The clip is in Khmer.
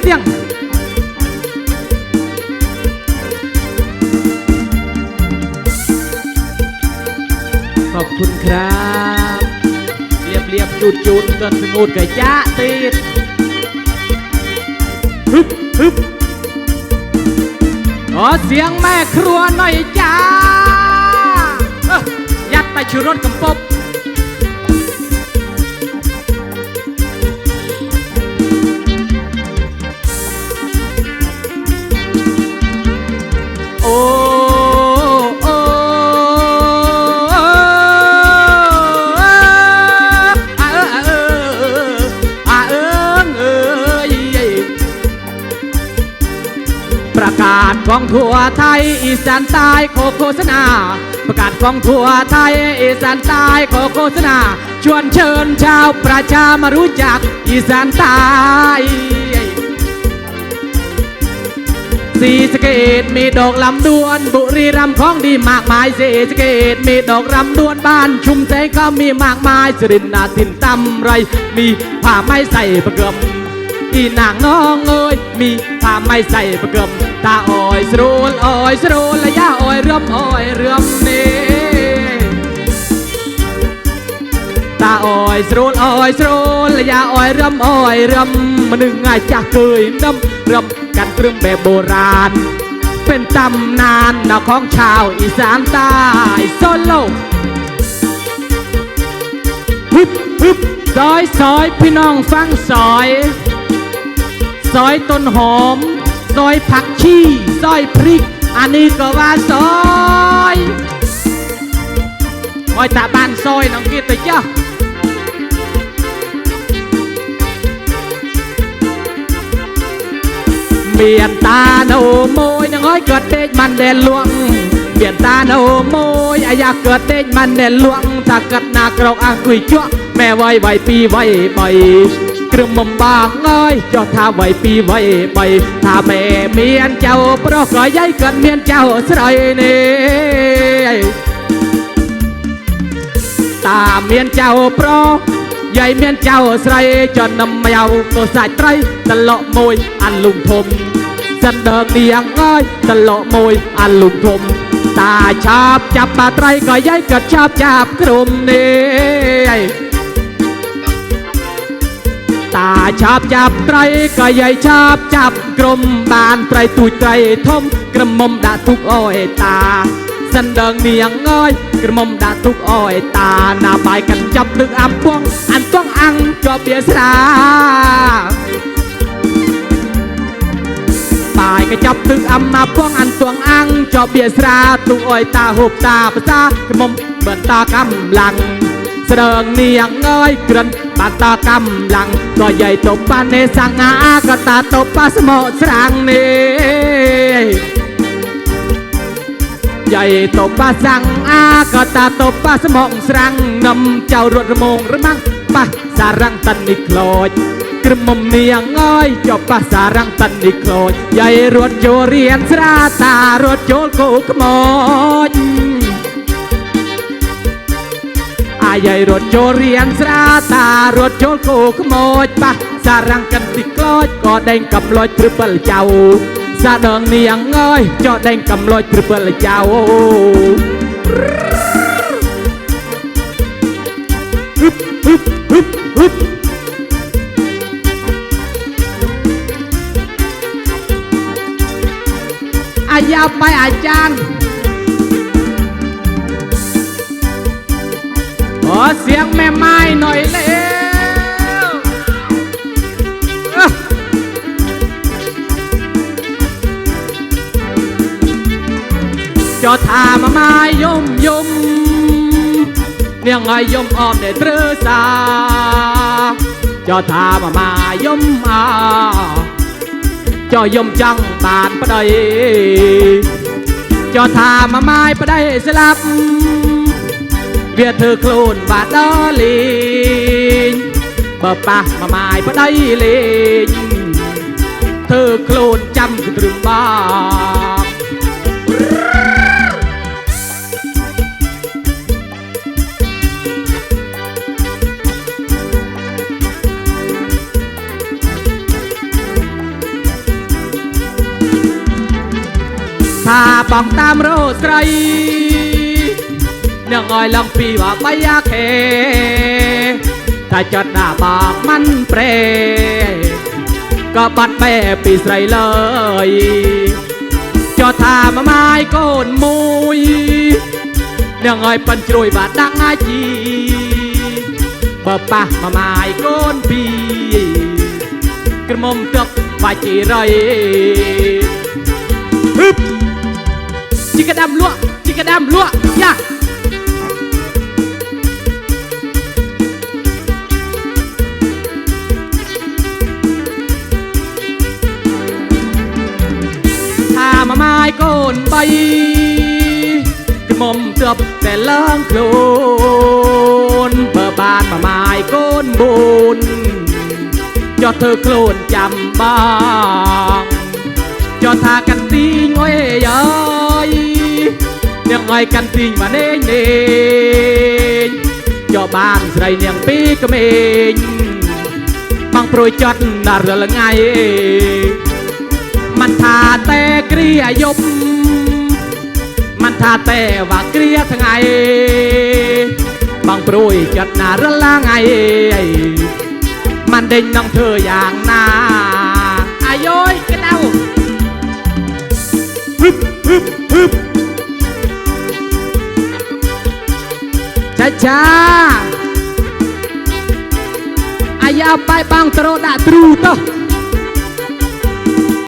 เสียง ขอบคุณครับเรียบเรียบจุดจุดจนสมุดกับจ้าติดฮึบฮึบขอเสียงแม่ครัวหน่อยจ้าเอ้อยัดไปชูรสกับปบ าศของทั่วไทยอีสานใต้ขอโฆษณา ประกาศของทั่วไทยอีสานใต้ขอโฆษณา ชวนเชิญชาวประชามารู้จักอีสานใต้สีสะเกตมีดอกลำดวนบุรีรัมย์ของดีมากมายสีสะเกตมีดอกลำดวนบ้านชุมแสงก็มีมากมายสุรินาทินตำไร มีผ้าไม้ใส่ประเกม อีนางน้องเอ้ยมีผ้าไม้ใส่ประกมตาอ้อยสรูลอ้อยสรูลและย่าอ้อยเรื่อมอ้อยเรื่อมนี่ตาอ้อยสรูลอ้อยสรูลและยาอ้อยเรื่มอ้อยเรื่มมาหนึ่งง่ายจากเคยน้ำเรื่มกันเครื่องแบบโบราณ เป็นตำนานนะของชาวอีสานใต้โซโลฮึบฮึบซอยซอยพี่น้องฟังซอย សោយទុនហោមសោយផាក់ឈីសោយព្រិកអានេះក៏បានសោយហើយតាបានសោយនឹងគេទៅចាស់មានតាណូមួយនឹងហើយគាត់ពេកបានដែលលួងមានតាណូមួយអាយ៉ាគាត់ពេកបានដែលលួងតាកាត់ណាក្រោកអង្គុយជក់ម៉ែវ័យវ័យពីរវ័យបី គ្រឹមបំបាក់ងើយចោះថាវ័យពីវ័យបីថាមេមានចៅប្រុសក៏យាយគាត់មានចៅស្រីនេះតាមានចៅប្រុសយាយមានចៅស្រីចនំម៉ៅក៏សាច់ត្រីតលកមួយអានលុំធំចិនដើមនាងអើយតលកមួយអានលុំធំតាឆាប់ចាប់បាត្រីក៏យាយគាត់ឆាប់ចាប់ក្រុមនេះ ឆាបចាប់ត្រីកាយាយឆាបចាប់ក្រមបានត្រីទូចត្រីធំក្រមុំដាក់ទុកអអេតាសិនដងនាងអើយក្រមុំដាក់ទុកអអេតាណាបាយកាន់ចាប់ទឹកអាពងអានតងអាំងជាប់វាស្រាបាយកចាប់ទឹកអាម៉ាពងអានតងអាំងជាប់វាស្រាទុកអអេតាហូបតាភាសាក្រមុំបន្តកំឡាំង ត្រឹងនាងអើយក្រិនបាត់ដល់កំឡាំងក៏យាយទៅបាននេសង្ហាក៏តាទៅបាស្មោស្រាំងនេះយាយទៅបាសង្ហាក៏តាទៅបាស្មោស្រាំងនំចៅរត់រមងរមាំងបាសារ៉ាំងតិននេះខ្លោចក្រមុំនាងអើយចប់បាសារ៉ាំងតិននេះខ្លោចយាយរត់ចូលរៀនស្រាតារត់ចូលគូខ្មោច អាយយរត់ចូលរៀងស្រាតារត់ចូលគូខ្មោចប៉ះសារ៉ាំងកិនទីក្លោចក៏ដេញកំឡោចព្រឹបលចៅសាដងនាងអើយចោដេញកំឡោចព្រឹបលចៅហឹបហឹបហឹបហឹបអាយ៉ាបាយអាចារ្យ เจ้ารถระมงระมังปะสารังตันนิโคลดกระหมอมเนียงอ้อยจบปาสารังตันนิโคลดใหญ่รถโจเรียนสราตารถโจลโกขโมยอาใหญ่รถโจเรียนสราตารถโจลโกขโมยปะสารังกันติโคลดก็แดงกับลอยทริปเปิลเจ้า สะเดิงเนียงเอ้ยจอดแดงกำลอยทริปเปิลเจ้าฮึบฮึบฮึบฮึบอายาวไปอาจารย์ ขอเสียงแม่ไม้หน่อยเร็วเอ้อ จอทามาไม้ยมยมเนียงไงยมออมเดตรือสาจอทามาไม้ยมอาจอยมจังบานปะไดจ វាធ្វើខ្លួនបាត់ដល់លេងបើប៉ះមួយម៉ាយប្តីលេងធ្វើខ្លួនចាំគឺត្រឹមបោថាបងតាមរោស្រី នឹងឲ្យឡើងពីបាបាយាខេតែចត់ដាក់បាបមិនប្រេក៏បាត់បែពីស្រីឡើយចោះថាម៉ម៉ាយកូនមួយនឹងឲ្យប៉ិនជ្រួយបាដាក់អាជីបើប៉ះម៉ម៉ាយកូនពីរក្រមុំទឹកបាជីរៃហឹបជីកដាំលក់ជីកដាំលក់យ៉ា នបៃក្មុំទ្របតែឡើងខ្លួនបើបានមួយម៉ាយកូនបូនចោះធ្វើខ្លួនចាំបងចោះថាកាន់ទីងអើយអើយនាងអើយកាន់ទីងបានេនេចោះបានស្រីនាងពីក្មេងបងប្រួយចត់ដល់រលថ្ងៃមិនថាតែគ្រាយប់ ថាទេវគ្រាថ្ងៃបងព្រួយចិត្តណារលាថ្ងៃមិនដេញនឹងធ្វើយ៉ាងណាអាយយក្តៅហឹបហឹបហឹបចាចាអាយ៉ាបាយបងត្រូដាក់ទ្រូតោះ